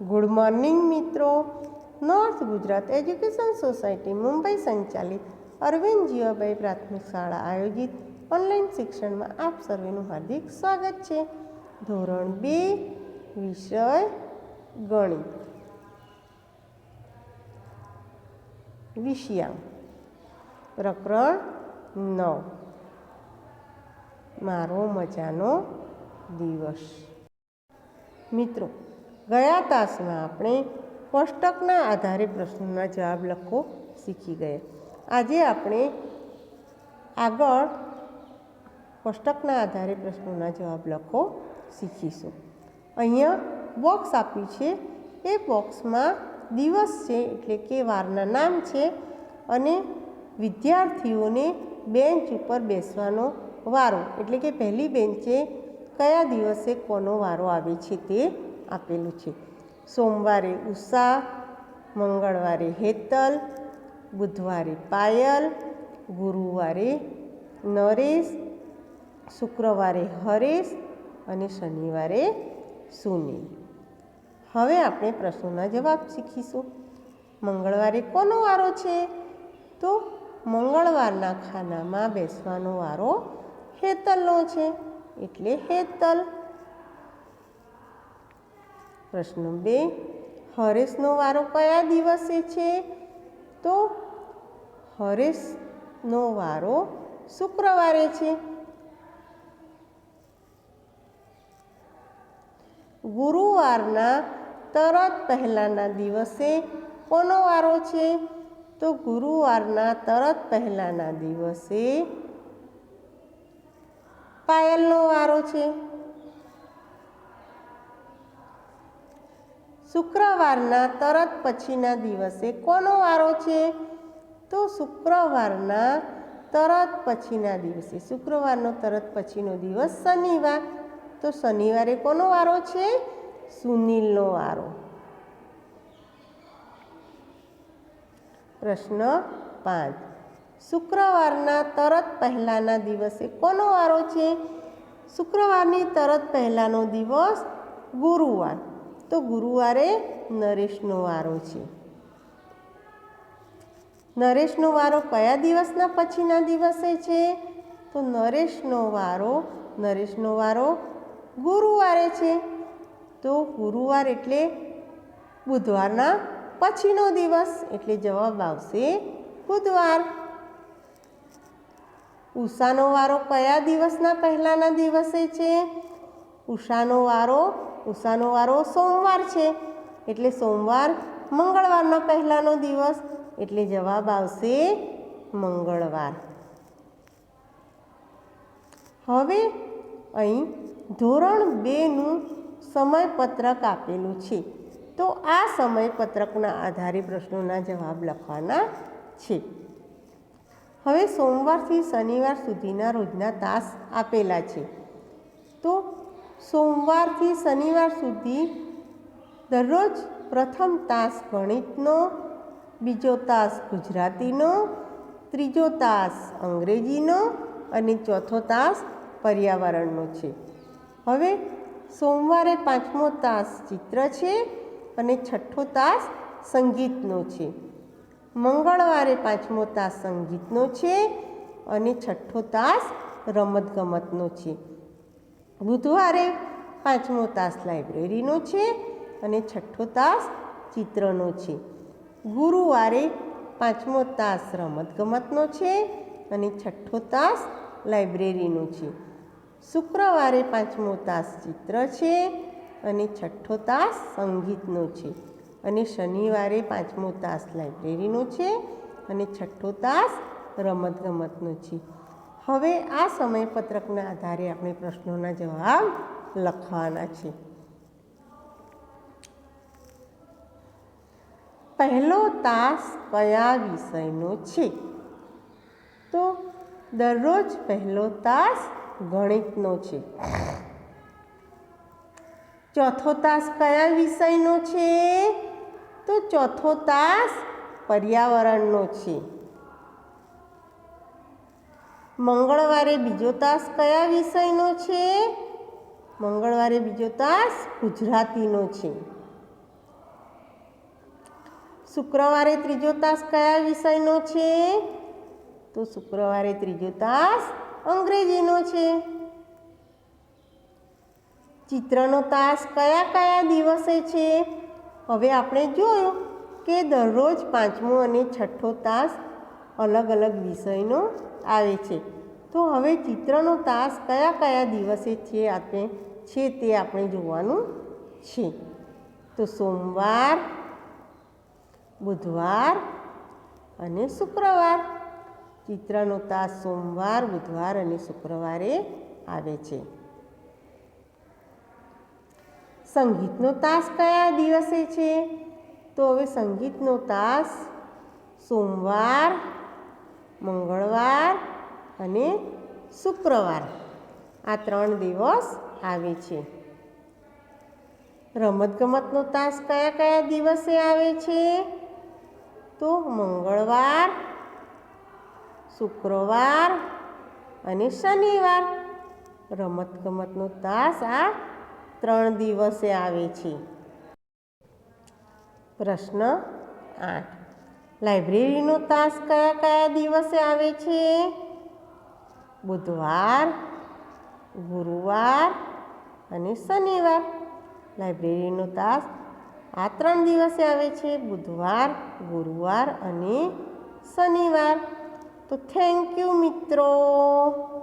Good morning મિત્રો. North Gujarat education society Mumbai સંચાલિત અરવિંદ જીવાભાઈ પ્રાથમિક શાળા આયોજિત ઓનલાઈન શિક્ષણમાં આપ સર્વેનું હાર્દિક સ્વાગત છે. ધોરણ બે, વિષય ગણિત. વિષયાંક. પ્રકરણ નવ. મારો મજાનો દિવસ. મિત્રો ગયા તાસમાં આપણે કોષ્ટકના આધારે પ્રશ્નોના જવાબ લખો શીખી ગયા. આજે આપણે આગળ કોષ્ટકના આધારે પ્રશ્નોના જવાબ લખો શીખીશું. અહીંયા બોક્સ આપ્યું છે. એ બોક્સમાં દિવસ છે એટલે કે વારના નામ છે અને વિદ્યાર્થીઓને બેન્ચ ઉપર બેસવાનો વારો. એટલે કે પહેલી બેન્ચે કયા દિવસે કોનો વારો આવે છે તે આપેલું છે. સોમવારે ઉષા, મંગળવારે હેતલ, બુધવારે પાયલ, ગુરુવારે નરેશ, શુક્રવારે હરેશ અને શનિવારે સુનિલ. હવે આપણે પ્રશ્નોના જવાબ શીખીશું. મંગળવારે કોનો વારો છે? તો મંગળવારના ખાનામાં બેસવાનો વારો હેતલનો છે. એટલે હેતલ. પ્રશ્ન બે, હરેશનો વારો કયા દિવસે છે? તો હરેશનો વારો શુક્રવારે છે. ગુરુવારના તરત પહેલાંના દિવસે કોનો વારો છે? તો ગુરુવારના તરત પહેલાંના દિવસે પાયલનો વારો છે. શુક્રવારના તરત પછીના દિવસે કોનો વારો છે? તો શુક્રવારના તરત પછીના દિવસે. શુક્રવારનો તરત પછીનો દિવસ શનિવાર. તો શનિવારે કોનો વારો છે? સુનિલનો વારો. પ્રશ્ન પાંચ. શુક્રવારના તરત પહેલાંના દિવસે કોનો વારો છે? શુક્રવારની તરત પહેલાંનો દિવસ ગુરુવાર. તો ગુરુવારે નરેશનો વારો છે. નરેશનો વારો કયા દિવસના પછીના દિવસે છે? તો નરેશનો વારો નરેશનો વારો ગુરુવારે છે. તો ગુરુવાર એટલે બુધવારના પછીનો દિવસ એટલે જવાબ આવશે બુધવાર. ઉષાનો વારો કયા દિવસના પહેલાંના દિવસે છે? ઉષાનો વારો ઉષાનો વારો સોમવાર છે. એટલે સોમવાર મંગળવારનો પહેલાંનો દિવસ, એટલે જવાબ આવશે મંગળવાર. હવે અહીં ધોરણ બેનું સમયપત્રક આપેલું છે. તો આ સમયપત્રકના આધારે પ્રશ્નોના જવાબ લખવાના છે. હવે સોમવારથી શનિવાર સુધીના રોજના તાસ આપેલા છે. તો સોમવારથી શનિવાર સુધી દરરોજ પ્રથમ તાસ ગણિતનો, બીજો તાસ ગુજરાતીનો, ત્રીજો તાસ અંગ્રેજીનો અને ચોથો તાસ પર્યાવરણનો છે. હવે સોમવારે પાંચમો તાસ ચિત્ર છે અને છઠ્ઠો તાસ સંગીતનો છે. મંગળવારે પાંચમો તાસ સંગીતનો છે અને છઠ્ઠો તાસ રમતગમતનો છે. બુધવારે પાંચમો તાસ લાઇબ્રેરીનો છે અને છઠ્ઠો તાસ ચિત્રનો છે. ગુરુવારે પાંચમો તાસ રમતગમતનો છે અને છઠ્ઠો તાસ લાઇબ્રેરીનો છે. શુક્રવારે પાંચમો તાસ ચિત્ર છે અને છઠ્ઠો તાસ સંગીતનો છે. અને શનિવારે પાંચમો તાસ લાઇબ્રેરીનો છે અને છઠ્ઠો તાસ રમતગમતનો છે. હવે આ સમયપત્રકના આધારે આપણે પ્રશ્નોના જવાબ લખવાના છે પહેલો તાસ કયા વિષયનો છે? તો દરરોજ પહેલો તાસ ગણિતનો છે. ચોથો તાસ કયા વિષયનો છે? તો ચોથો તાસ પર્યાવરણનો છે. મંગળવારે બીજો તાસ કયા વિષયનો છે? મંગળવારે બીજો તાસ ગુજરાતીનો છે. શુક્રવારે ત્રીજો તાસ કયા વિષયનો છે? તો શુક્રવારે ત્રીજો તાસ અંગ્રેજીનો છે. ચિત્રનો તાસ કયા કયા દિવસે છે? હવે આપણે જોયું કે દરરોજ પાંચમો અને છઠ્ઠો તાસ અલગ અલગ વિષયનો આવે છે. તો હવે ચિત્રનો તાસ કયા કયા દિવસે છે આપણે છે તે આપણે જોવાનું છે. તો સોમવાર, બુધવાર અને શુક્રવાર. ચિત્રનો તાસ સોમવાર, બુધવાર અને શુક્રવારે આવે છે. સંગીતનો તાસ કયા દિવસે છે? તો હવે સંગીતનો તાસ સોમવાર, મંગળવાર અને શુક્રવાર. આ ત્રણ દિવસ આવે છે. રમતગમતનો તાસ કયા કયા દિવસે આવે છે? તો મંગળવાર, શુક્રવાર અને શનિવાર. રમતગમતનો તાસ આ ત્રણ દિવસે આવે છે. પ્રશ્ન આઠ. લાઇબ્રેરીનો તાસ કયા કયા દિવસે આવે છે? બુધવાર, ગુરુવાર અને શનિવાર. લાઇબ્રેરીનો તાસ આ ત્રણ દિવસે આવે છે, બુધવાર, ગુરુવાર અને શનિવાર. તો થેન્ક યુ મિત્રો.